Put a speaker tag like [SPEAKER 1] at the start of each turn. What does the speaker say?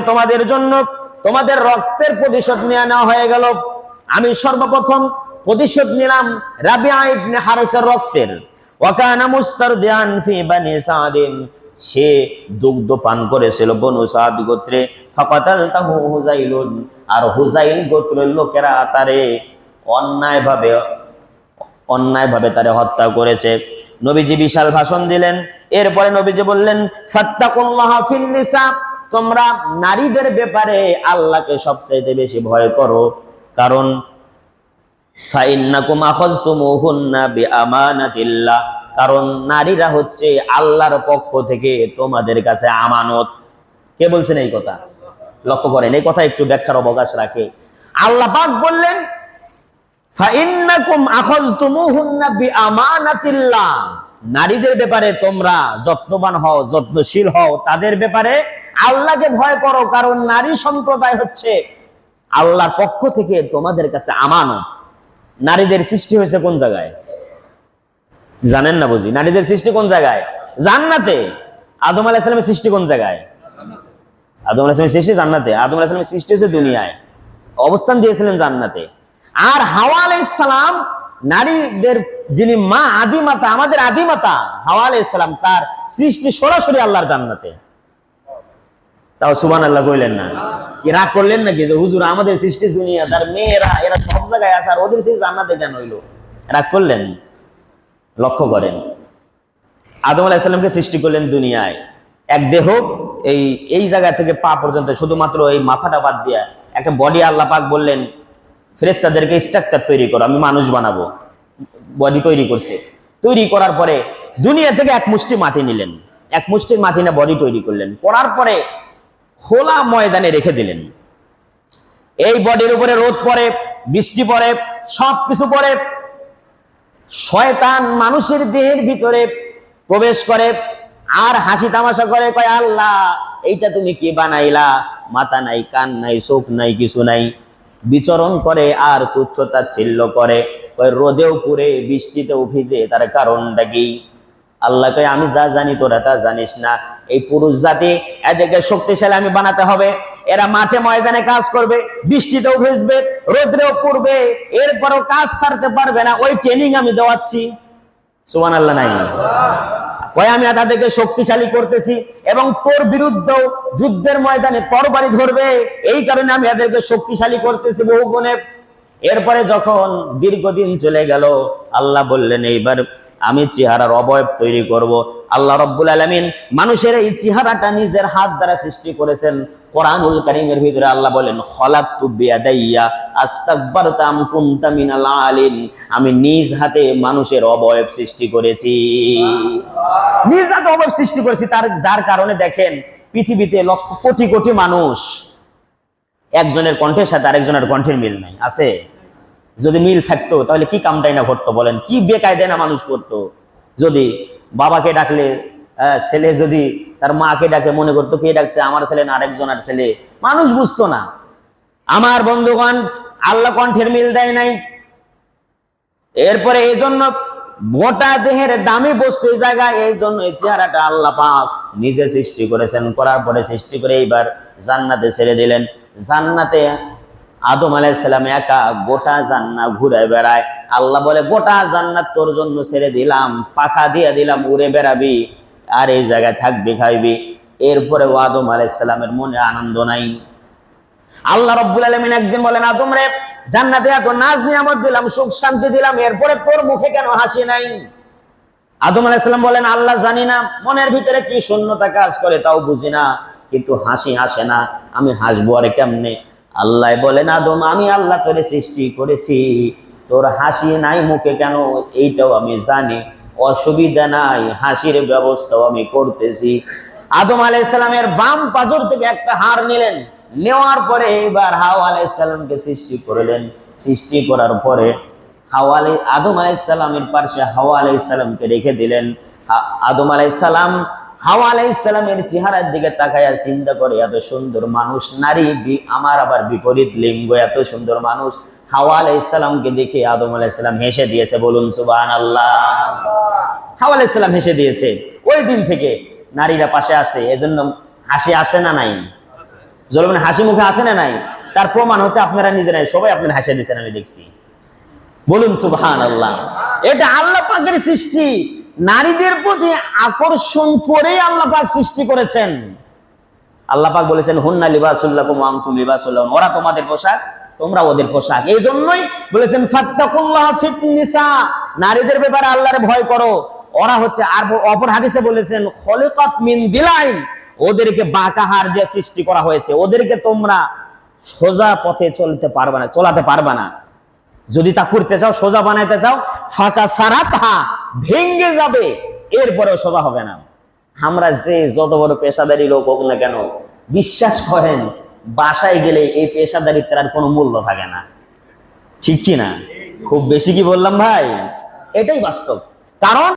[SPEAKER 1] তোমাদের জন্য তোমাদের রক্তের প্রতিশোধ নিয়ে নেওয়া হয়ে গেল। আমি সর্বপ্রথম প্রতিশোধ নিলাম রাবিআ ইবনে হারিসের রক্তের। ওয়াকানা মুস্তারদিয়ান ফি সাদিন। সে দুগ্ধ পান করেছিল বনু সাদ গোত্রে। আর গোত্রের লোকেরা তারে অন্যায়ভাবে অন্যায়ভাবে তারে হত্যা করেছে। নবীজি বিশাল ভাষণ দিলেন। এরপরে নবীজি বললেন, ফাত্তাকুল্লাহ নিসা। তোমরা নারীদের ব্যাপারে আল্লাহকে সবচাইতে বেশি ভয় করো। কারণ কারণ, নারীরা হচ্ছে আল্লাহর পক্ষ থেকে তোমাদের কাছে আমানত। কে বলছেন এই কথা? লক্ষ্য করেন, এই কথা একটু ব্যাখ্যার অবকাশ রাখে। আল্লাহ পাক বললেন নারীদের ব্যাপারে তোমরা যত্নবান হও, যত্নশীল হও। তাদের ব্যাপারে আল্লাহকে ভয় করো, কারণ নারী সম্প্রদায় হচ্ছে আল্লাহর পক্ষ থেকে তোমাদের কাছে আমানত। নারীদের সৃষ্টি হয়েছে কোন জায়গায়? জানেন না বুঝি? নারীদের সৃষ্টি কোন জায়গায়? জান্নাতে। আদম আলাইহিস সালামের সৃষ্টি কোন জায়গায়? আদম আলাইহিস সালামের সৃষ্টি জান্নাতে। আদম আলাইহিস সালামের সৃষ্টি হয়েছে দুনিয়ায়। অবস্থান দিয়েছিলেন জান্নাতে। আর হাওয়া আলাইহিস সালাম, নারীদের যিনি মা আদিমাতা, আমাদের আদিমাতা, হাওয়া আলাইহিস সালাম, তার সৃষ্টি সরাসরি আল্লাহর জান্নাতে। তাও সুবান আল্লাহ কইলেন না। কি রাগ করলেন নাকি? যে হুজুর আমাদের সৃষ্টি দুনিয়া, তার মেয়েরা, এরা সব জায়গায় আছে আর ওদের সেই জান্নাতে কেন হইল? রাগ করলেন? লক্ষ্য করেন। আদম আলাইসাল্লামকে সৃষ্টি করলেন দুনিয়ায়। এক দেহ, এই এই জায়গা থেকে পা পর্যন্ত শুধুমাত্র এই মাথাটা বাদ দিয়া একটা বডি আল্লাহ পাক বললেন ফেরেস্তাদেরকে স্ট্রাকচার তৈরি করো, আমি মানুষ বানাবো। বডি তৈরি করছে। তৈরি করার পরে দুনিয়া থেকে এক মুষ্টি মাটি নিলেন। এক মুষ্টির মাটি না বডি তৈরি করলেন। করার পরে খোলা ময়দানে রেখে দিলেন। এই বডির উপরে রোদ পড়ে, বৃষ্টি পড়ে সব কিছু পড়ে। শয়তান মানুষের দেহের ভিতরে প্রবেশ করে, আর হাসি তামাশা করে, কয়, আল্লাহ, এইটা তুমি কি বানাইলা? মাথা নাই, কান নাই, চোখ নাই, কিছু নাই। বিচরণ করে আর তুচ্ছতা ছিল্ল করে। কয়, রোদেও পুরে বৃষ্টিতেও ভিজে, তার কারণটা কি? আল্লাহ কয়, আমি যা জানি তোরা তা জানিস না। এই পুরুষ জাতি এদেরকে শক্তিশালী আমি বানাতে হবে। এরা মাঠে ময়দানে কাজ করবে, বৃষ্টিতেও ভিজবে, রোদ্রেও পড়বে, এরপরও কাজ ছাড়তে পারবে না, ওই ট্রেনিং আমি দেওয়াচ্ছি। সুমান আল্লাহ নাই আমি তাদেরকে শক্তিশালী করতেছি এবং তোর বিরুদ্ধেও যুদ্ধের ময়দানে তরবারি ধরবে, এই কারণে আমি এদেরকে শক্তিশালী করতেছি বহু গুণে এরপরে যখন দীর্ঘদিন চলে গেল, আল্লাহ বললেন, এইবার আমি চেহারার অবয়ব তৈরি করব আল্লাহ রব্বুল আলমিন মানুষের এই চেহারাটা নিজের হাত দ্বারা সৃষ্টি করেছেন। কোরআনুল কারিমের ভিতরে আল্লাহ বলেন আমি নিজ হাতে মানুষের অবয়ব সৃষ্টি করেছি। নিজ হাতে অবয়ব সৃষ্টি করেছি, তার, যার কারণে দেখেন, পৃথিবীতে লক্ষ কোটি কোটি মানুষ, একজনের কণ্ঠের সাথে আরেকজনের কণ্ঠের মিল নাই। আছে? যদি মিল থাকতো, তাহলে কি কামটাই না করতো বলেন? কি বেকায়দায় না মানুষ করতো যদি বাবাকে ডাকলে ছেলে যদি তার মাকে ডাকে, মনে করতো, কে ডাকছে? আমার ছেলে না, আরেকজনের ছেলে। মানুষ বুঝতো না। আমার বন্ধুগণ, আল্লাহ কণ্ঠের মিল দেয় নাই। এরপরে এই জন্য মোটা দেহের দামি বস্তু এই জায়গায়, এই জন্য এই চেহারাটা আল্লাহ পাক নিজে সৃষ্টি করেছেন। করার পরে সৃষ্টি করে এইবার জান্নাতে ছেড়ে দিলেন। জান্নাতে আদম আলাইসালাম একা গোটা জান্নাত ঘুরে বেড়ায়। আল্লাহ বলে, গোটা জান্নাত তোর জন্য ছেড়ে দিলাম, পাখা দিয়ে দিলাম, উড়ে বেড়াবি, আর এই জায়গায় থাকবি, খাইবি। এরপরে ও আদম আলাইসালামের মনে আনন্দ নাই। আল্লাহ রব্বুল আলমিন একদিন বলেন, আদম রে, জান্নাতে এত নাজ নিয়ামত দিলাম, সুখ শান্তি দিলাম, এরপরে তোর মুখে কেন হাসি নাই? আদম আলাইসালাম বলেন, আল্লাহ জানি না, মনের ভিতরে কি শূন্যতা কাজ করে, তাও বুঝি না, কিন্তু হাসি হাসে না, আমি হাসবো আরে কেমনে? আল্লাহ বলেন, আদম, আমি আল্লাহ তোরে সৃষ্টি করেছি। তোর হাসি নাই মুখে কেন? এইটাও আমি জানি। অসুবিধা নাই, হাসির ব্যবস্থাও আমি করতেছি। আদম আলাইসালামের বাম পাজর থেকে একটা হার নিলেন। নেওয়ার পরে এবার হাওয়া আলাইসাল্লামকে সৃষ্টি করলেন। সৃষ্টি করার পরে হাওয়া আদম আলাইসাল্লামের পাশে হাওয়া আলাইসাল্লামকে রেখে দিলেন। আদম আলাইসাল্লাম হাওয়া আলাইসাল্লামের চেহারার দিকে তাকাইয়া চিন্তা করে, এত সুন্দর মানুষ নারী আমার আবার বিপরীত লিঙ্গ, এত সুন্দর মানুষ। হাওয়া আলাইসাল্লামকে দেখে আদম আলাইসাল্লাম হেসে দিয়েছে, বলুন সুবান আল্লাহ হাওয়া আলাইসাল্লাম হেসে দিয়েছে, ওই দিন থেকে নারীরা পাশে আসে এজন্য হাসি আসে না নাই? জলবেন হাসি মুখে আসে না নাই? তার প্রমাণ হচ্ছে আপনারা নিজেরাই, সবাই আপনারা হাসে দিচ্ছেন আমি দেখছি। বলুন সুবহান আল্লাহ এটা আল্লাহ পাকের সৃষ্টি। নারীদের প্রতি আকর্ষণ করে আল্লাহ পাক সৃষ্টি করেছেন। আল্লাহ পাক বলেছেন, হুন্না লিবাসুল্লাকুম ওয়া আনতুম লিবাসুল ওরা তোমাদের পোশাক, তোমরা ওদের পোশাক। এই জন্যই বলেছেন, ফাত্তাকুল্লাহ ফিত নিসা নারীদের ব্যাপারে আল্লাহর ভয় করো। ওরা হচ্ছে আর অপর হাদিসে বলেছেন, খলিকাত মিন দিলাইন। ওদেরকে বাঁকা হার দিয়ে সৃষ্টি করা হয়েছে। ওদেরকে তোমরা সোজা পথে চলতে পারবে না, চলাতে পারবে না। যদি তা করতে চাও, সোজা বানাইতে চাও, ফাঁকা সারা তাহা ভেঙ্গে যাবে, এরপরেও সোজা হবে না। আমরা যে যত বড় পেশাদারি লোক হোক না কেন, বিশ্বাস করেন, বাসায় গেলে এই পেশাদারিত্বের আর কোনো মূল্য থাকে না। ঠিক কি না? খুব বেশি কি বললাম ভাই? এটাই বাস্তব। কারণ